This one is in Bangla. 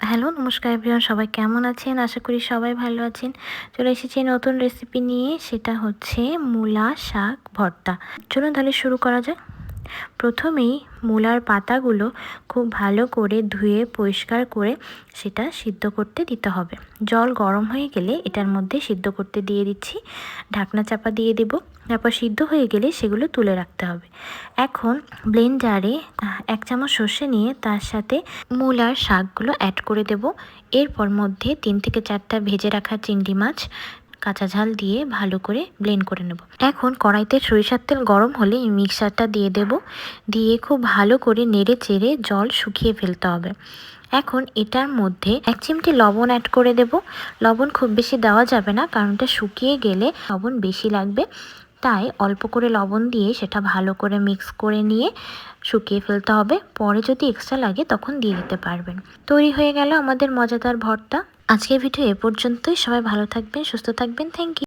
হ্যালো, নমস্কার এভরিওয়ান সবাই কেমন আছেন? আশা করি সবাই ভালো আছেন। চলে এসেছি নতুন রেসিপি নিয়ে, সেটা হচ্ছে মূলা শাক ভর্তা। চলুন তাহলে শুরু করা যাক। প্রথমেই মূলার পাতাগুলো খুব ভালো করে ধুয়ে, পরিষ্কার করে সেটা সিদ্ধ করতে দিতে হবে। জল গরম হয়ে গেলে এটার মধ্যে সিদ্ধ করতে দিয়ে দিচ্ছি। ঢাকনা চাপা দিয়ে দেব। তারপর সিদ্ধ হয়ে গেলে সেগুলো তুলে রাখতে হবে। এখন ব্লেন্ডারে এক চামচ সর্ষে নিয়ে তার সাথে মূলার শাকগুলো অ্যাড করে দেব। এরপর মধ্যে তিন থেকে চারটা ভেজে রাখা চিংড়ি মাছ কাঁচা ঝাল দিয়ে ভালো করে ব্লেন্ড করে নেব। এখন কড়াইতে সরিষার তেল গরম হলে মিক্সারটা দিয়ে দেব। দিয়ে খুব ভালো করে নেড়ে চেড়ে জল শুকিয়ে ফেলতে হবে। এখন এটার মধ্যে এক চিমটি লবণ অ্যাড করে দেব। লবণ খুব বেশি দেওয়া যাবে না কারণ এটা শুকিয়ে গেলে লবণ বেশি লাগবে। তাই অল্প করে লবণ দিয়ে সেটা ভালো করে মিক্স করে নিয়ে শুকিয়ে ফেলতে হবে। পরে যদি এক্সট্রা লাগে তখন দিয়ে দিতে পারবেন। তৈরি হয়ে গেল আমাদের মজাদার ভর্তা। আজকের ভিডিও এ পর্যন্তই। সবাই ভালো থাকবেন সুস্থ থাকবেন। Thank you